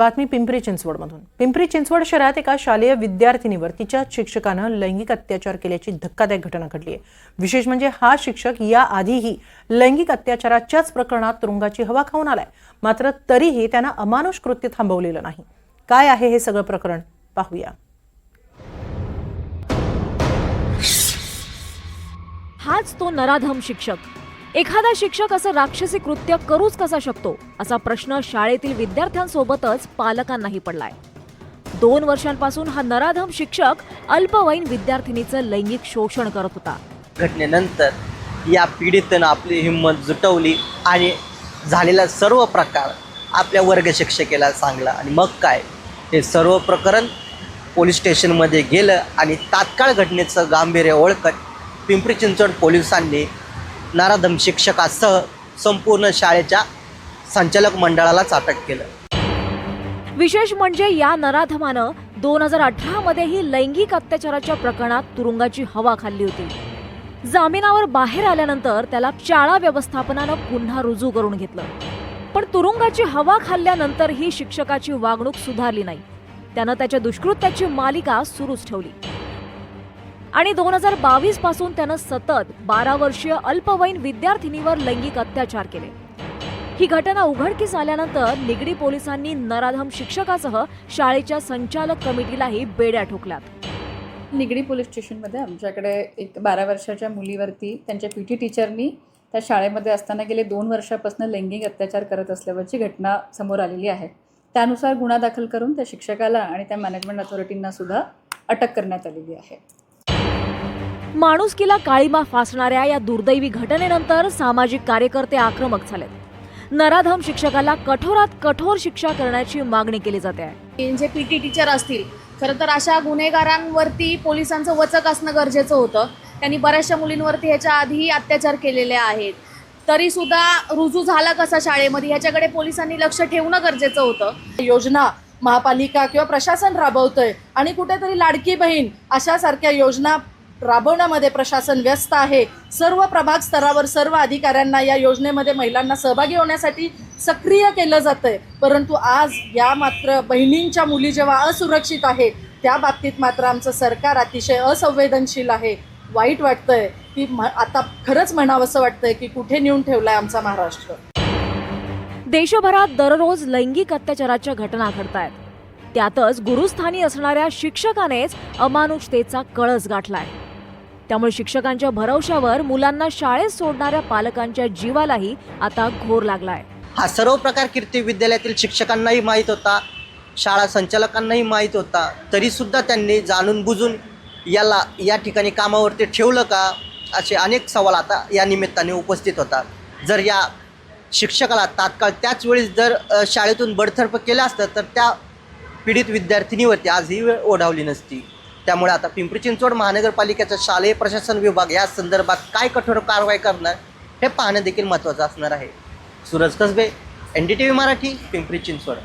बातमी पिंपरी चिंचवडमधून. पिंपरी चिंचवड शहरात एका शालेय विद्यार्थिनीवर तिच्या शिक्षकानं लैंगिक अत्याचार केल्याची धक्कादायक घटना घडली आहे. विशेष म्हणजे हा शिक्षक या आधीही लैंगिक अत्याचाराच्याच प्रकरणात तुरुंगाची हवा खाऊन आलाय. मात्र तरीही त्यानं अमानुष कृत्य थांबवलेलं नाही. काय आहे हे सगळं प्रकरण? पाहूया. हाच तो नराधम शिक्षक. एखादा शिक्षक असं राक्षसी कृत्य करूच कसा शकतो? असा प्रश्न शाळेतील विद्यार्थ्यांसोबतच पालकांनाही पडलाय. दोन वर्षांपासून हा नराधम शिक्षक अल्पवयीन विद्यार्थिनीचं लैंगिक शोषण करत होता. घटनेनंतर या पीडितेनं आपली हिंमत जुटवली आणि झालेला सर्व प्रकार आपल्या वर्ग शिक्षकेला सांगला. आणि मग काय? हे सर्व प्रकरण पोलीस स्टेशनमध्ये गेलं आणि तात्काळ घटनेचं गांभीर्य ओळखत पिंपरी चिंचवड पोलिसांनी नाराधम शिक्षकासह संपूर्ण शाळेच्या संचालक मंडळालाच अटक केलं. विशेष म्हणजे या नराधमानं दोन हजार अठरा मध्येही लैंगिक अत्याचाराच्या प्रकरणात तुरुंगाची हवा खाल्ली होती. जामिनावर बाहेर आल्यानंतर त्याला शाळा व्यवस्थापनानं पुन्हा रुजू करून घेतलं. पण तुरुंगाची हवा खाल्ल्यानंतरही शिक्षकाची वागणूक सुधारली नाही. त्यानं त्याच्या दुष्कृत्याची मालिका सुरूच ठेवली. आणि दोन हजार बावीसपासून त्यानं सतत बारा वर्षीय अल्पवयीन विद्यार्थिनीवर लैंगिक अत्याचार केले. ही घटना उघडकीस आल्यानंतर निगडी पोलिसांनी नराधम शिक्षकासह शाळेच्या संचालक कमिटीलाही बेड्या ठोकल्यात. निगडी पोलीस स्टेशनमध्ये आमच्याकडे एक बारा वर्षाच्या मुलीवरती त्यांच्या पी टी टीचरनी त्या शाळेमध्ये असताना गेले दोन वर्षापासून लैंगिक अत्याचार करत असल्यावरची घटना समोर आलेली आहे. त्यानुसार गुन्हा दाखल करून त्या शिक्षकाला आणि त्या मॅनेजमेंट अथॉरिटींना सुद्धा अटक करण्यात आलेली आहे. माणुसकीला काळीमा फासणाऱ्या या दुर्दैवी घटनेनंतर सामाजिक कार्यकर्ते आक्रमक झालेत. नराधम शिक्षकाला कठोरात कठोर शिक्षा करण्याची मागणी केली जाते. आहे जे पी टी टीचर असतील खरं तर अशा गुन्हेगारांवरती पोलिसांचं वचक असणं गरजेचं होतं. त्यांनी बऱ्याचशा मुलींवरती ह्याच्या आधीही अत्याचार केलेले आहेत. तरीसुद्धा रुजू झाला कसा शाळेमध्ये ह्याच्याकडे पोलिसांनी लक्ष ठेवणं गरजेचं होतं. योजना महापालिका किंवा प्रशासन राबवतंय आणि कुठेतरी लाडकी बहीण अशा सारख्या योजना राबवण्यामध्ये प्रशासन व्यस्त आहे. सर्व प्रभाग स्तरावर सर्व अधिकाऱ्यांना या योजनेमध्ये महिलांना सहभागी होण्यासाठी सक्रिय केलं जातंय. परंतु आज या मात्र बहिणींच्या मुली जेव्हा असुरक्षित आहे त्या बाबतीत मात्र आमचं सरकार अतिशय असंवेदनशील आहे. वाईट वाटतंय. की म आता खरंच म्हणावंसं वाटतंय की कुठे नेऊन ठेवलाय आमचा महाराष्ट्र? देशभरात दररोज लैंगिक अत्याचाराच्या घटना घडत आहेत त्यातच गुरुस्थानी असणाऱ्या शिक्षकानेच अमानुषतेचा कळस गाठलाय. त्यामुळे शिक्षकांच्या भरवशावर मुलांना शाळेत सोडणाऱ्या पालकांच्या जीवालाही आता घोर लागलाय. हा सर्व प्रकार कीर्ती विद्यालयातील शिक्षकांनाही माहीत होता शाळा संचालकांनाही माहीत होता. तरीसुद्धा त्यांनी जाणून बुजून याला या ठिकाणी कामावरती ठेवलं का असे अनेक सवाल आता या निमित्ताने उपस्थित होतात. जर या शिक्षकाला तात्काळ त्याच वेळेस जर शाळेतून बडतर्फ केलं असतं तर त्या पीडित विद्यार्थिनीवरती आज ही वेळ ओढावली नसती. त्यामुळे आता पिंपरी चिंचवड महानगरपालिकेचा शालेय प्रशासन विभाग या संदर्भात काय कठोर कारवाई करणार हे पाहणं देखील महत्त्वाचं असणार आहे. Suraj Kasbe N D T V Marathi Pimpri Chinchwad.